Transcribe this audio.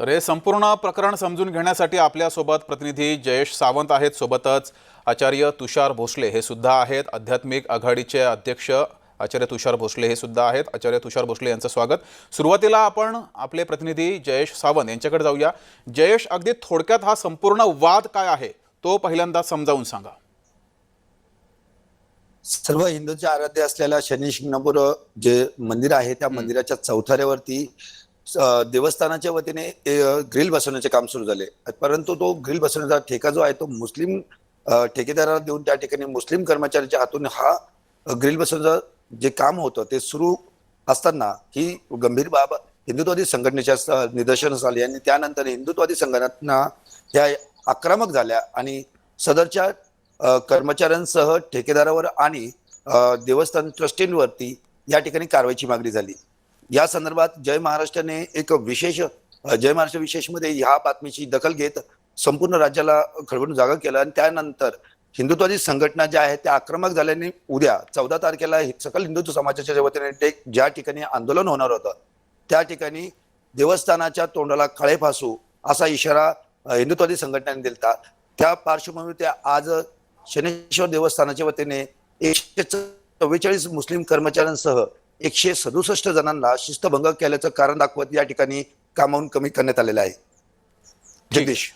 तर हे संपूर्ण प्रकरण समजून घेण्यासाठी आपल्यासोबत प्रतिनिधी जयेश सावंत आहेत. सोबतच आचार्य तुषार भोसले हे सुद्धा आहेत. आध्यात्मिक आघाडीचे अध्यक्ष आचार्य तुषार भोसले हे सुद्धा आहेत. आचार्य तुषार भोसले यांचं स्वागत. सुरुवातीला आपण आपले प्रतिनिधी जयेश सावंत यांच्याकडे जाऊया. जयेश अगदी थोडक्यात हा संपूर्ण वाद काय आहे तो पहिल्यांदा समजावून सांगा. सर्व हिंदूंचे आराध्य असलेल्या शनी शिंगणापूर जे मंदिर आहे त्या मंदिराच्या चौथऱ्यावरती देवस्थानाच्या वतीने ग्रिल बसवण्याचे काम सुरू झाले. परंतु तो ग्रिल बसवण्याचा ठेका जो आहे तो मुस्लिम ठेकेदाराला देऊन त्या ठिकाणी मुस्लिम कर्मचाऱ्याच्या हातून हा ग्रिल बसवण्याचं जे काम होतं ते सुरू असताना ही गंभीर बाब हिंदुत्वादी संघटनेच्या निदर्शनास आली आणि त्यानंतर हिंदुत्वादी संघटना ह्या आक्रमक झाल्या आणि सदरच्या कर्मचाऱ्यांसह ठेकेदारावर आणि देवस्थान ट्रस्टींवरती या ठिकाणी कारवाईची मागणी झाली. या संदर्भात जय महाराष्ट्राने एक विशेष जय महाराष्ट्र विशेषमध्ये ह्या बातमीची दखल घेत संपूर्ण राज्याला खळबळून जागा केला आणि त्यानंतर हिंदुत्वादी संघटना ज्या आहेत त्या आक्रमक झाल्याने उद्या चौदा तारखेला सकल हिंदुत्व समाजाच्या वतीने ज्या ठिकाणी आंदोलन होणार होतं त्या ठिकाणी देवस्थानाच्या तोंडाला खळे फासू असा इशारा हिंदुत्वादी संघटनेने दिलता. त्या पार्श्वभूमीवर त्या आज शनेश्वर देवस्थानाच्या वतीने एकशे चव्वेचाळीस मुस्लिम कर्मचाऱ्यांसह एकशे सदुसष्ट जणांना शिस्तभंग केल्याचं कारण दाखवत या ठिकाणी कामावून कमी करण्यात आलेलं आहे. जगदीश.